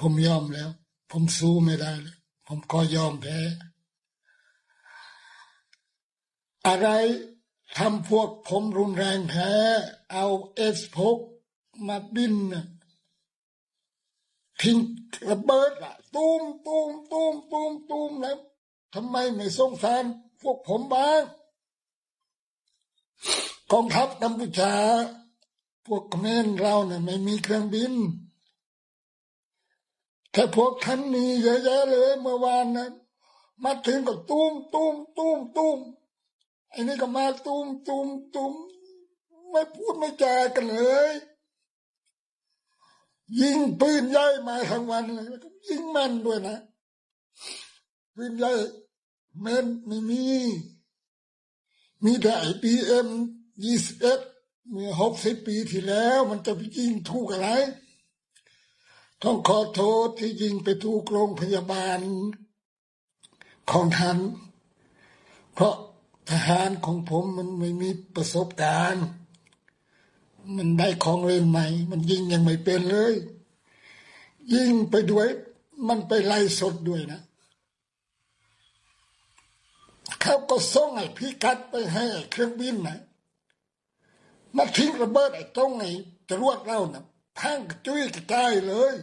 ผมยอมแล้ว ผมสู้ไม่ได้เลยผมก็ยอมแพ้อะไรทำพวกผมรุนแรงแท้เอาเอสพกมาบินน่ะทิ้งระเบิดอะตูมตูมตูมตูมตูมแล้วทำไมไม่สงสารพวกผมบ้างกองทัพกัมพูชา พวกเขมรเราเนี่ยไม่มีเครื่องบิน แต่พวกท่านมีเยอะแยะเลยเมื่อวานนั้น มาถึงก็ตูมตูมตูมตูมไอ้นี่ก็มาตูมตูมตูมไม่พูดไม่จากันเลย ยิงปืนใหญ่มาทั้งวันเลยยิงแมันด้วยนะปืนใหญ่แม่นไม่มี มีแต่ไอพีเอ็มยี่สิบเอ็ดเมื่อหกสิบปีที่แล้ว มันจะไปยิงถูกอะไร ต้องขอโทษที่ยิงไปถูกโรงพยาบาลของท่านเพราะทหารของผมมันไม่มีประสบการณ์ มันได้ของเล่นใหม่ มันยิงยังไม่เป็นเลย ยิงไปด้วย มันไปไล่สดด้วยนะ เขาก็ส่งไอ้พิกัดไปให้เครื่องบินนะมาทิ้งระเบิดไอ้ตรงไอ้จรวดเรานะพังกระ จุยกระจายเลย